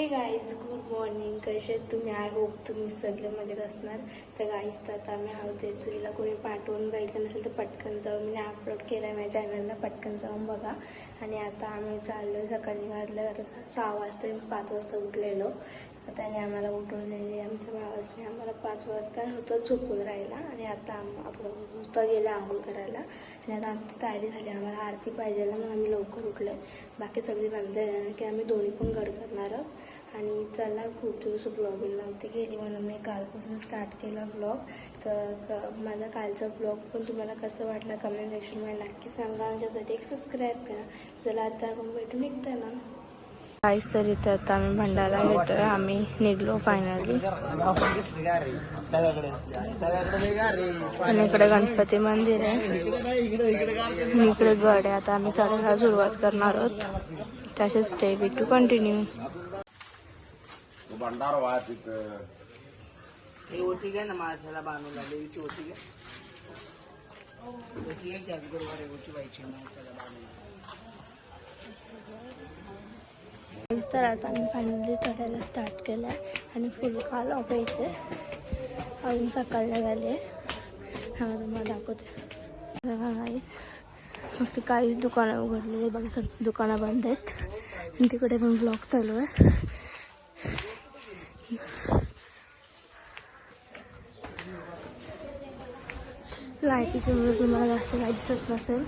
हे guys good morning कसे आहेत तुम्ही? आय होप तुम्ही सगळे मजेत असणार. तर गाईज तर आता आम्ही आहोत जेजुरीला. कोणी पाठवून बघितलं नसेल तर पटकन जाऊन. मी अपलोड केलं आहे माझ्या चॅनलला पटकन जाऊन बघा. आणि आता आम्ही चाललो सकाळी वाजलं आता सहा वाजता मी पाच वाजता उठलेलो. त्याने आम्हाला उठवलेले आमच्या भावासने आम्हाला पाच वाजता होतं झोपून राहिला आणि आता आम होतं गेलं आंघोळ करायला. आणि आता आमची तयारी झाली आम्हाला आरती पाहिजे ना मग आम्ही लवकर उठलो बाकी सगळी नंतर की आम्ही दोन्ही पण घर करणार आहोत. आणि चला खूप दिवस ब्लॉगिंग नव्हती गेली म्हणून मी कालपासून स्टार्ट केला ब्लॉग तर क- माझा कालचा ब्लॉग पण तुम्हाला कसं वाटलं कमेंट सेक्शनमध्ये नक्की सांगा. आमच्यासाठी एक सबस्क्राईब करा. चला आता आपण भेटून निघताना काहीच तरी तर आता आम्ही भंडारा येतोय आम्ही निघलो फायनली आणि इकडे गणपती मंदिर आहे. इकडे गड आहे. आता आम्ही चढायला सुरुवात करणार आहोत. तसेच स्टे बी टू कंटिन्यू भंडार वाहत तिथं. ही ओटी घ्या ना माणसाला बांधून देवीची ओटी घ्या ओटी घ्या त्याच गुरुवारी ओटी व्हायची माणसाला बांधून. तर आता आम्ही फायनली चढायला स्टार्ट केलं आहे आणि फुल काल ऑफ येते अजून सकाळला झाले हा तुम्हाला दाखवते. बघा काहीच फक्त काहीच दुकानं उघडलेली बघा सग दुकानं बंद आहेत. आणि तिकडे पण ब्लॉक चालू आहे. लाईटीच्या तुम्हाला जास्त काही दिसत नसेल.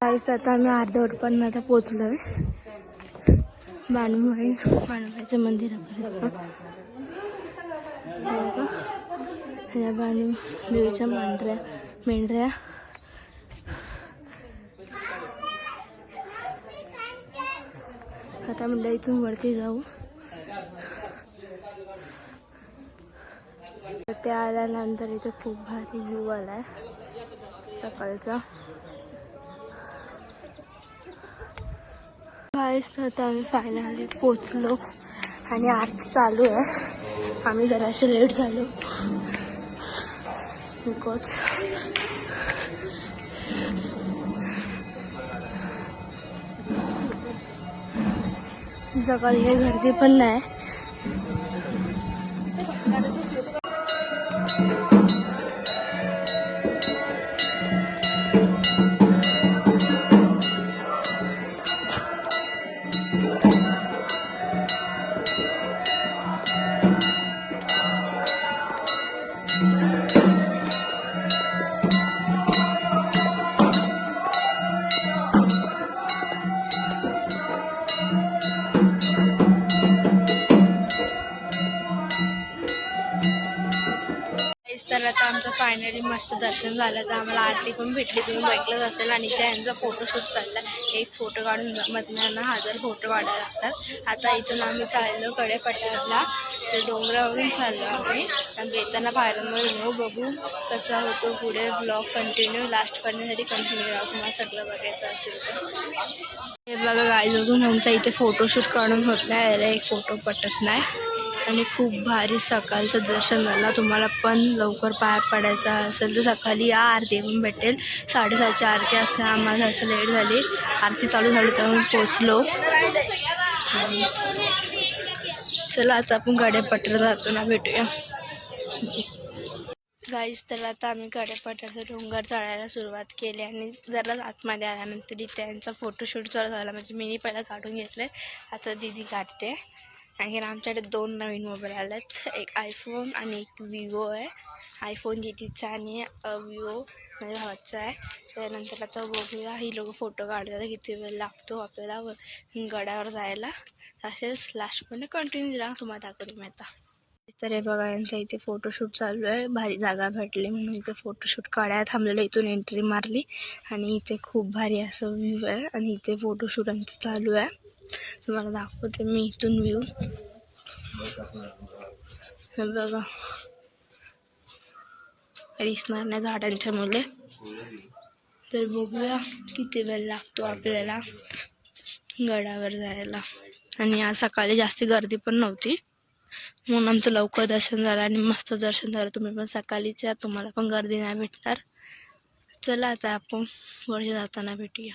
काहीच आता आम्ही अर्धवट पण आता आहे बाणूबाई बाणूबाईचं मंदिर ह्या बाणू देवीच्या मांढऱ्या मेंढऱ्या. आता म्हणलं इथून वरती जाऊ. ते आल्यानंतर इथे खूप भारी व्ह्यू आलाय. सकाळचा. काहीच तर आता आम्ही फायनली पोचलो आणि आत चालू आहे. आम्ही जराशे लेट झालो. बिकॉज सकाळी हे गर्दी पण नाही. Thank you. तर आमचं फायनली मस्त दर्शन झालं. तर आम्हाला आरती पण भेटली. तुम्ही बघितलंच असेल. आणि त्यांचा फोटोशूट चालला एक फोटो काढून मधल्यांना हजार फोटो काढायला लागतात. आता इथून आम्ही चाललो कडे पठारला तर डोंगरावरून चाललो आम्ही. येताना पायऱ्यांवर येऊ बघू कसा होतो पुढे ब्लॉग कंटिन्यू लास्ट करण्यासाठी कंटिन्यू राहू. तुम्हाला सगळं बघायचं असेल तर. हे बघा गाय अजून आमचा इथे फोटोशूट काढून होत नाही. याला एक फोटो पटत नाही. आणि खूप भारी सकाळचं दर्शन झालं. तुम्हाला पण लवकर पाय पडायचा असेल तर सकाळी या आरती पण भेटेल. साडेसातची आरती असते. आम्हाला असं लेट झाली. आरती चालू झाली तेव्हा पोचलो आणि चला आता आपण गाड्यापट्टर जातो ना भेटूया. गाईस तर आता आम्ही गाड्यापट्ट्याचं डोंगर चढायला सुरुवात केली आणि जरा आतमध्ये आल्यानंतर इथे त्यांचा फोटोशूट चालू झाला. म्हणजे मी पहिला काढून घेतले आता दीदी काढते. आणि आमच्याकडे दोन नवीन मोबाईल आलेत. एक आयफोन आणि एक विवो आहे. आयफोन जितीचा आणि विवो माझ्या भावाचा आहे. त्यानंतर आता बघूया ही लोक फोटो काढतात किती वेळ लागतो आपल्याला गडावर जायला. तसेच लास्टपर्यंत कंटिन्यू राहा तुम्हाला दाखवते मी आता. तर हे बघा यांचा इथे फोटोशूट चालू आहे. भारी जागा भेटली म्हणून इथे फोटोशूट काढायला थांबलेलं इथून एंट्री मारली. आणि इथे खूप भारी असं व्ह्यू आहे. आणि इथे फोटोशूट आमचं चालू आहे. तुम्हाला दाखवते मी इथून व्ह्यू हे बघा. दिसणार नाही झाडांच्या मुले. तर बघूया किती वेळ लागतो आपल्याला गडावर जायला. आणि आज सकाळी जास्ती गर्दी पण नव्हती. म्हणून आमचं लवकर दर्शन झालं आणि मस्त दर्शन झालं. तुम्ही पण सकाळीच या तुम्हाला पण गर्दी नाही भेटणार. चला आता आपण वर्ष जाताना भेटूया.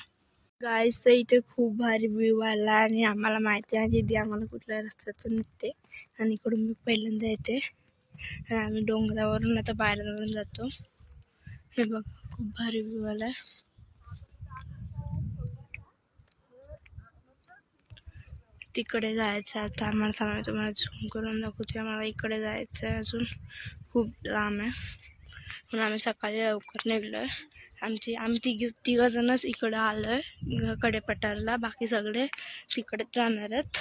गाईस इथे खूप भारी व्ह्यू आला आणि आम्हाला माहिती आहे दीदी आम्हाला कुठल्या रस्त्यातून निघते. आणि इकडून मी पहिल्यांदा येते. आणि आम्ही डोंगरावरून आता बाहेरवरून जातो. हे बघ खूप भारी व्ह्यू आलाय. तिकडे जायचं आता. आम्हाला थांबा तुम्हाला झूम करून दाखवते. आम्हाला इकडे जायचं आहे अजून. खूप लांब आहे. म्हणून आम्ही सकाळी लवकर निघलोय. आमची आम्ही तिघी तिघं जणच इकडं आलोय. कडेपठारला बाकी सगळे तिकडेच जाणार आहेत.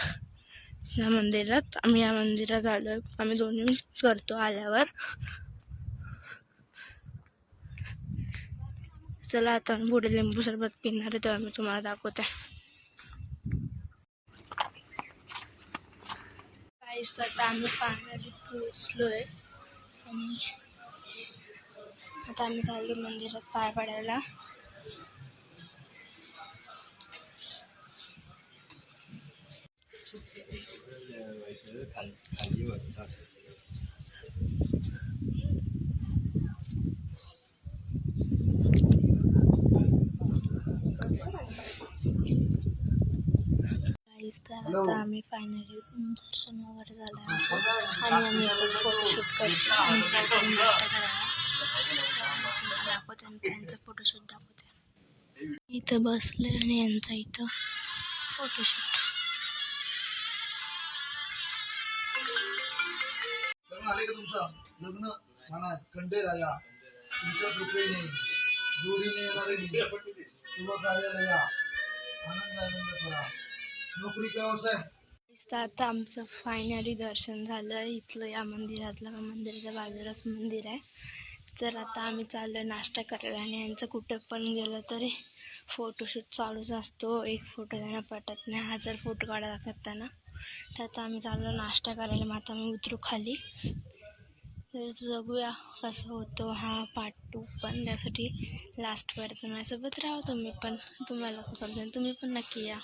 या मंदिरात. आम्ही या मंदिरात आलोय. आम्ही दोन्ही करतो आल्यावर. चला आता आम्ही पुढे लिंबू सरबत पिणार आहे तेव्हा मी तुम्हाला दाखवते. काहीच तर आता आम्ही पाण्यात पोचलोय आता आम्ही चाललो मंदिरात पाय पडायला. तर आता आम्ही फायनली दर्शन वगैरे झालं. आणि आम्ही फोटोशूट करतो दाखवते. आणि त्यांचा फोटोशूट दाखवते इथं बसले आणि यांचा इथं फोटोशूट लग्न? म्हणा कंठे राजा. तुमच्या कृपेने जोडीने येणारे शुभ आनंद आनंद करा. नोकरी काय व्यवसाय तर आता आमचं फायनली दर्शन झालं. इथलं या मंदिरातलं. मंदिराच्या बाजूलाच मंदिर आहे. तर आता आम्ही चाललो नाश्ता करायला आणि यांचं कुठं पण गेलं तरी फोटोशूट चालूच असतो. एक फोटो त्यांना पटत नाही. हजार फोटो काढायला लागतात त्यांना तर आता आम्ही चाललो नाश्ता करायला. मग आता मी उतरू खाली. तर बघूया कसं होतो हा पार्ट टू पण. त्यासाठी लास्टपर्यंत माझ्यासोबत राहा तुम्ही पण. तुम्हाला समजेल तुम्ही पण नक्की या.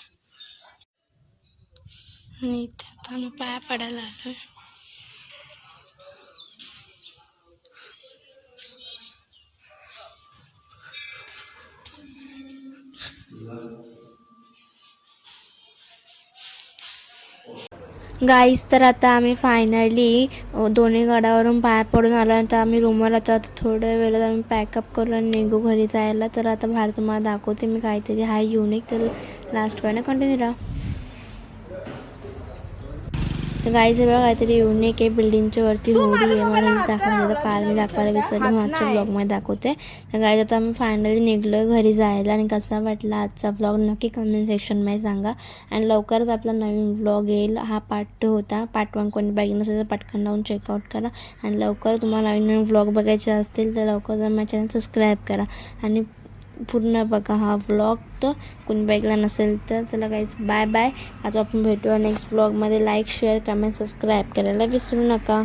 आणि इथे आता आम्ही पाया पडायला आलो गाईस तर आता आम्ही फायनली दोन्ही गडावरून पाया पडून आलो आणि आता आम्ही रूमवर आता आता थोड्या वेळात आम्ही पॅकअप करू आणि निघू घरी जायला. तर आता बाहेर तुम्हाला दाखवते मी काहीतरी. हाय युनिक तर लास्ट पर्यंत कंटिन्यू राहा. तर गाईचं बघा काहीतरी युनिक आहे. बिल्डिंगच्या वरती होडी आहे. मला हेच दाखवलं होतं काल मी दाखवायला विसरले. मागच्या ब्लॉगमध्ये दाखवते. तर गाईज आता आम्ही फायनली निघलो घरी जायला आणि कसा वाटला आजचा ब्लॉग नक्की कमेंट सेक्शनमध्ये सांगा. आणि लवकरच आपला नवीन ब्लॉग येईल. हा पार्ट टू होता. पार्ट वन कोणी बघितलं नसेल तर पटकन लावून चेकआउट करा. आणि लवकर तुम्हाला नवीन नवीन ब्लॉग बघायचे असतील तर लवकर माझ्या चॅनल सबस्क्राईब करा. आणि पूर्ण बघा हा व्लॉग तर कोणी बघला नसेल तर चला काहीच बाय बाय आज आपण भेटूया नेक्स्ट व्लॉगमध्ये लाईक शेअर कमेंट सबस्क्राईब करायला विसरू नका.